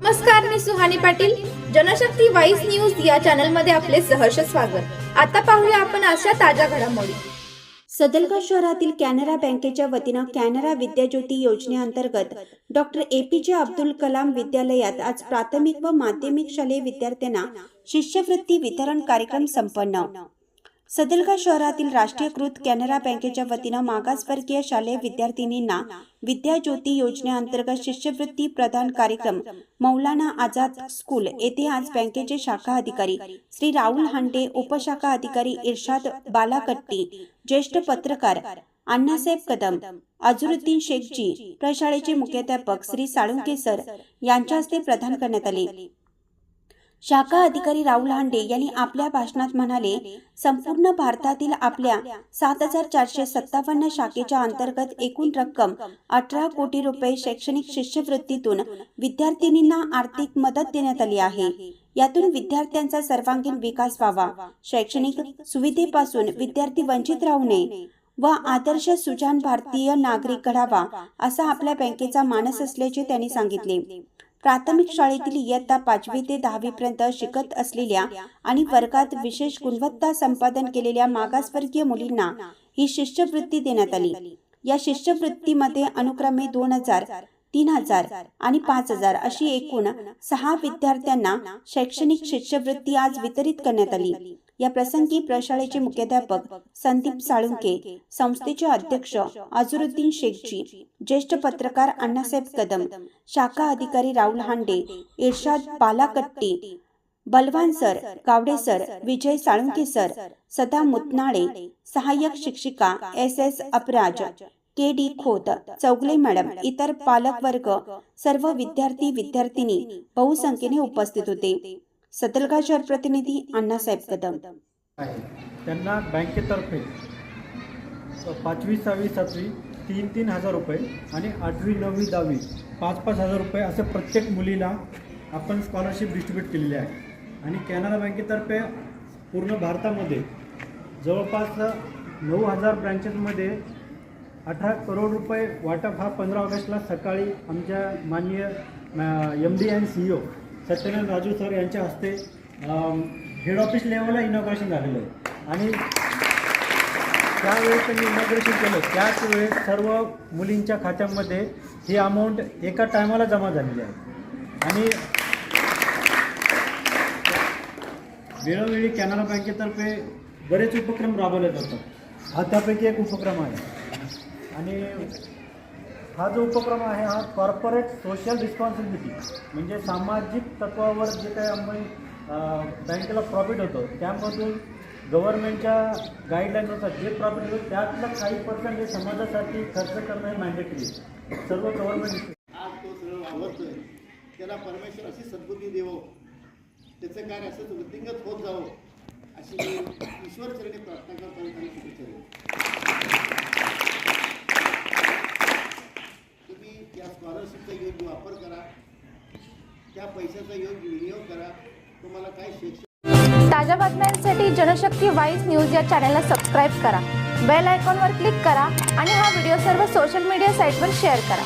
नमस्कार मी Suhani Patil. Janshakti voice news या चॅनलमध्ये आपले सहर्ष स्वागत. आता पाहूया आपण अशा ताज्या घडामोडी. सदलगा शहरातील कॅनरा बँकेच्या वतीनं कॅनरा विद्याज्योती योजनेअंतर्गत डॉक्टर ए पी जे अब्दुल कलाम विद्यालयात आज प्राथमिक व माध्यमिक शालेय विद्यार्थ्यांना शिष्यवृत्ती वितरण कार्यक्रम संपन्न. सदलगा शहरातील राष्ट्रीयकृत कॅनरा बँकेच्या वतीनं मागासवर्गीय शालेय विद्यार्थिनींना विद्याज्योती योजनेअंतर्गत शिष्यवृत्ती प्रदान कार्यक्रम मौलाना आझाद स्कूल येथे आज बँकेचे शाखा अधिकारी श्री राहुल हांडे उपशाखा अधिकारी इर्शाद बालाकट्टी ज्येष्ठ पत्रकार अण्णासाहेब कदम अझरुद्दीन शेखजी प्रशाळेचे मुख्याध्यापक श्री साळुंके सर यांच्या हस्ते प्रदान करण्यात आले. शाखा अधिकारी राहुल हांडे यांनी आपल्या भाषणात म्हणाले संपूर्ण भारतातील आपल्या सात हजार चारशे सत्तावन्न शाखेच्या अंतर्गत एकूण रक्कम अठरा कोटी रुपये शैक्षणिक शिष्यवृत्तीतून विद्यार्थिनींना आर्थिक मदत देण्यात आली आहे. यातून विद्यार्थ्यांचा सर्वांगीण विकास व्हावा शैक्षणिक सुविधेपासून विद्यार्थी वंचित राहू नये व आदर्श सुजान भारतीय नागरिक घडावा असा आपल्या बँकेचा मानस असल्याचे त्यांनी सांगितले. प्राथमिक शाळेतील इयत्ता पाचवी ते दहावी पर्यंत शिकत असलेल्या आणि वर्गात विशेष गुणवत्ता संपादन केलेल्या मागासवर्गीय मुलींना ही शिष्यवृत्ती देण्यात आली. या शिष्यवृत्तीमध्ये अनुक्रमे दोन हजार तीन हजार आणि पाच हजार अशी एकूण सहा विद्यार्थ्यांना शैक्षणिक शिष्यवृत्ती आज वितरित करण्यात आली. या प्रसंगी प्रशाळेचे मुख्याध्यापक संदीप साळुंके संस्थेचे अध्यक्ष अझरुद्दीन शेखजी ज्येष्ठ पत्रकार अण्णासाहेब कदम शाखा अधिकारी Rahul Hande Irshad Balakatti Balwan sir Gawade sir Vijay Salunke sir Sada Mutnale सहाय्यक शिक्षिका S S Apraj K D Khot Chougule madam इतर पालक वर्ग सर्व विद्यार्थी विद्यार्थिनी बहुसंख्येने उपस्थित होते. सदलगा शहर प्रतिनिधी अण्णासाहेब कदम. त्यांना बँकेतर्फे पाचवी सहावी सातवी तीन तीन हजार रुपये आणि आठवी नववी दहावी पाच पाच हजार रुपये असं प्रत्येक मुलीला आपण स्कॉलरशिप डिस्ट्रीब्यूट केलेली आहे. आणि कॅनरा बँकेतर्फे पूर्ण भारतामध्ये जवळपास नऊ हजार ब्रँचेसमध्ये अठरा करोड रुपये वाटप हा पंधरा ऑगस्टला सकाळी आमच्या माननीय M D and C O Satyanarayana Raju sir यांच्या हस्ते हेड ऑफिस लेवलला इनॉग्रेशन झालेलं आहे. आणि त्यावेळेस त्यांनी इनॉग्रेशन केलं. त्याच वेळेस सर्व मुलींच्या खात्यामध्ये ही अमाऊंट एका टायमाला जमा झालेली आहे. आणि वेळोवेळी कॅनरा बँकेतर्फे बरेच उपक्रम राबवले जातात. हा त्यापैकी एक उपक्रम आहे. आणि हा जो उपक्रम आहे हा कॉर्पोरेट सोशल रिस्पॉन्सिबिलिटी म्हणजे सामाजिक तत्वावर जे काही आम्ही बँकेला प्रॉफिट होतं त्यामधून गव्हर्नमेंटच्या गाईडलाईननुसार जे प्रॉफिट होतं त्यातलं काही पर्सेंट हे समाजासाठी खर्च करणं हे मॅन्डेटरी सर्व गव्हर्नमेंट आज तो सरळ वावरतोय. त्याला परमेश्वर अशी सद्बुद्धी देवो. त्याचं कार्य असंच वृद्धिंगत होत जावं. अशी ईश्वर ईश्वरचरणी प्रार्थना करतो आणि त्यांना शुभेच्छा देतो तुम्ही या स्कॉलरशिपचा योग्य वापर करा. त्या पैशाचा योग्य विनियोग करा. तुम्हाला काय शिक्षण ताज्या बातम्यांसाठी जनशक्ती वाईस न्यूज या चॅनलला सबस्क्राईब करा. बेल आयकॉनवर क्लिक करा आणि हा व्हिडिओ सर्व सोशल मीडिया साईटवर शेअर करा.